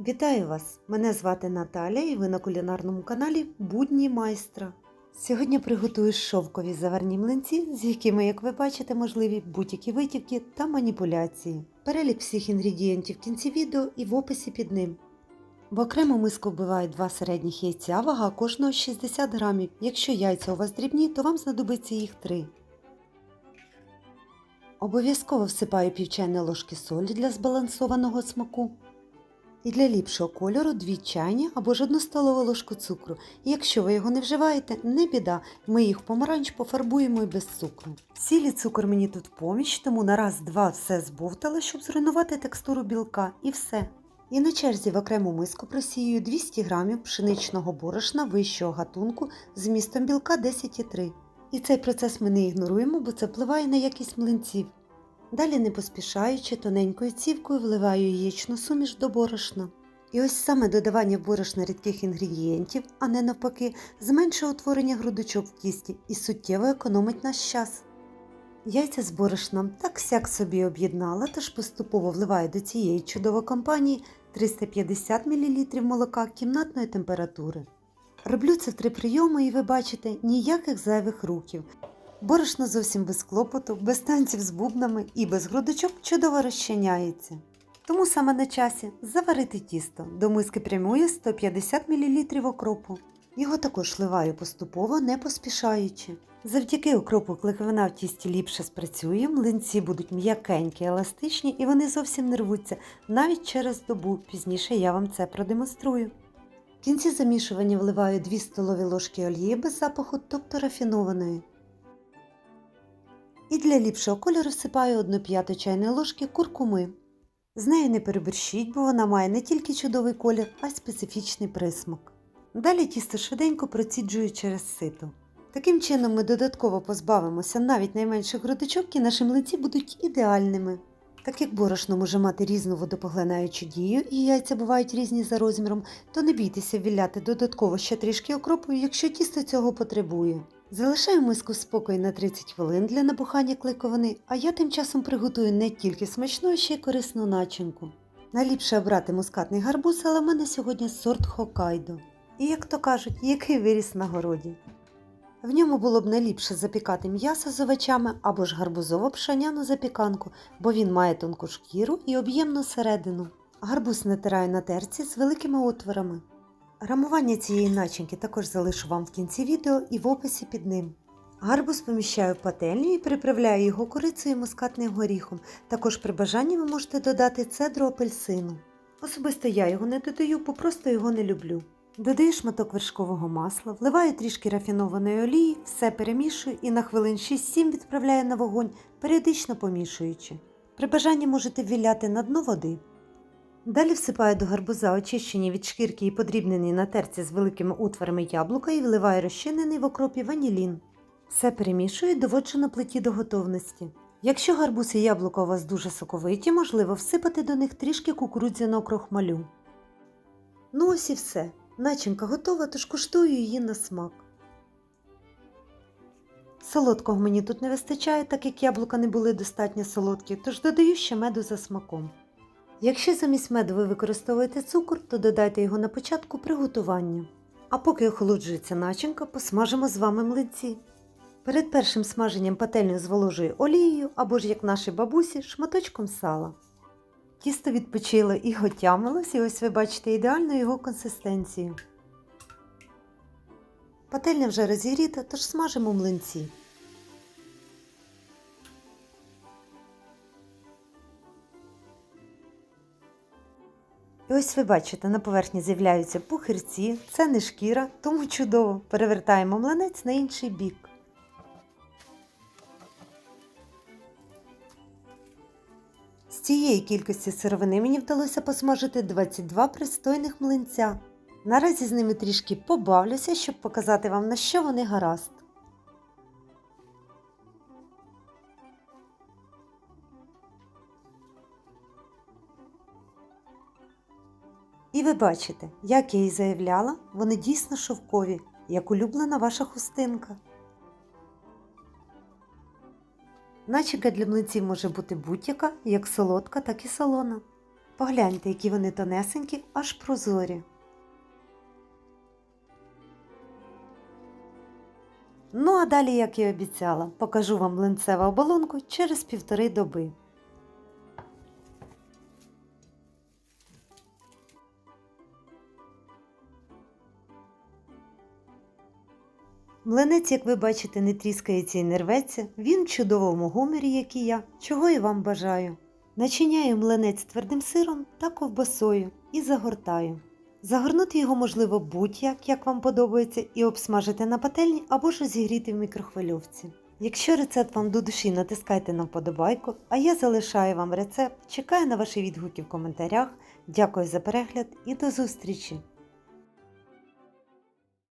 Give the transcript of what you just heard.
Вітаю вас! Мене звати Наталя і ви на кулінарному каналі Будні майстра. Сьогодні приготую шовкові заварні млинці, з якими, як ви бачите, можливі будь-які витівки та маніпуляції. Перелік всіх інгредієнтів в кінці відео і в описі під ним. В окрему миску вбиваю два середніх яйця, вага кожного 60 грамів. Якщо яйця у вас дрібні, то вам знадобиться їх 3. Обов'язково всипаю пів ложки солі для збалансованого смаку. І для ліпшого кольору 2 чайні або ж 1 столову ложку цукру. І якщо ви його не вживаєте, не біда, ми їх помаранч пофарбуємо і без цукру. Сіль і цукор мені тут поміч, тому на раз-два все збовтала, щоб зруйнувати текстуру білка і все. І на черзі в окрему миску просію 200 г пшеничного борошна вищого гатунку з вмістом білка 10,3. І цей процес ми не ігноруємо, бо це впливає на якість млинців. Далі, не поспішаючи, тоненькою цівкою вливаю яєчну суміш до борошна. І ось саме додавання в борошна рідких інгредієнтів, а не навпаки, зменшує утворення грудочок в тісті і суттєво економить наш час. Яйця з борошном так сяк собі об'єднала, тож поступово вливаю до цієї чудової компанії 350 мл молока кімнатної температури. Роблю це в три прийоми і ви бачите ніяких зайвих рухів. Борошно зовсім без клопоту, без танців з бубнами і без грудочок чудово розчиняється. Тому саме на часі заварити тісто. До миски прямує 150 мл окропу. Його також вливаю поступово, не поспішаючи. Завдяки окропу кликовина в тісті ліпше спрацює, млинці будуть м'якенькі, еластичні і вони зовсім не рвуться навіть через добу. Пізніше я вам це продемонструю. В кінці замішування вливаю 2 столові ложки олії без запаху, тобто рафінованої. І для ліпшого кольору всипаю 1 п'яту чайної ложки куркуми. З нею не переборщіть, бо вона має не тільки чудовий колір, а й специфічний присмак. Далі тісто швиденько проціджую через сито. Таким чином ми додатково позбавимося навіть найменших грудочок і наші млинці будуть ідеальними. Так як борошно може мати різну водопоглинаючу дію і яйця бувають різні за розміром, то не бійтеся віляти додатково ще трішки окропу, якщо тісто цього потребує. Залишаю миску в спокій на 30 хвилин для набухання клейковини, а я тим часом приготую не тільки смачну, а ще й корисну начинку. Найліпше обрати мускатний гарбуз, але в мене сьогодні сорт Хокайдо. І як то кажуть, який виріс на городі. В ньому було б найліпше запікати м'ясо з овочами або ж гарбузово пшеняну запіканку, бо він має тонку шкіру і об'ємну середину. Гарбуз натираю на терці з великими отворами. Грамування цієї начинки також залишу вам в кінці відео і в описі під ним. Гарбуз поміщаю в пательню і приправляю його корицею і мускатним горіхом. Також при бажанні ви можете додати цедру апельсину. Особисто я його не додаю, бо просто його не люблю. Додаю шматок вершкового масла, вливаю трішки рафінованої олії, все перемішую і на хвилин 6-7 відправляю на вогонь, періодично помішуючи. При бажанні можете ввіляти на дно води. Далі всипаю до гарбуза очищені від шкірки і подрібнені на терці з великими утворами яблука і вливаю розчинений в окропі ванілін. Все перемішую і доводжу на плиті до готовності. Якщо гарбуз і яблука у вас дуже соковиті, можливо всипати до них трішки кукурудзяного крохмалю. Ну ось і все. Начинка готова, тож куштую її на смак. Солодкого мені тут не вистачає, так як яблука не були достатньо солодкі, тож додаю ще меду за смаком. Якщо замість меду ви використовуєте цукор, то додайте його на початку приготування. А поки охолоджується начинка, посмажимо з вами млинці. Перед першим смаженням пательню зволожую олією або ж, як наші бабусі, шматочком сала. Тісто відпочило і готямилось, і ось ви бачите ідеальну його консистенцію. Пательня вже розігріта, тож смажимо млинці. І ось ви бачите, на поверхні з'являються пухирці, це не шкіра, тому чудово. Перевертаємо млинець на інший бік. З цієї кількості сировини мені вдалося посмажити 22 пристойних млинця. Наразі з ними трішки побавлюся, щоб показати вам, на що вони гаразд. І ви бачите, як я і заявляла, вони дійсно шовкові, як улюблена ваша хустинка. Начинка для млинців може бути будь-яка, як солодка, так і солона. Погляньте, які вони тонесенькі, аж прозорі. Ну а далі, як і обіцяла, покажу вам млинцеву оболонку через півтори доби. Млинець, як ви бачите, не тріскається і не рветься. Він в чудовому гуморі, як і я, чого і вам бажаю. Начиняю млинець твердим сиром та ковбасою і загортаю. Загорнути його можливо будь-як, як вам подобається, і обсмажити на пательні або ж розігріти в мікрохвильовці. Якщо рецепт вам до душі, натискайте на вподобайку, а я залишаю вам рецепт, чекаю на ваші відгуки в коментарях. Дякую за перегляд і до зустрічі!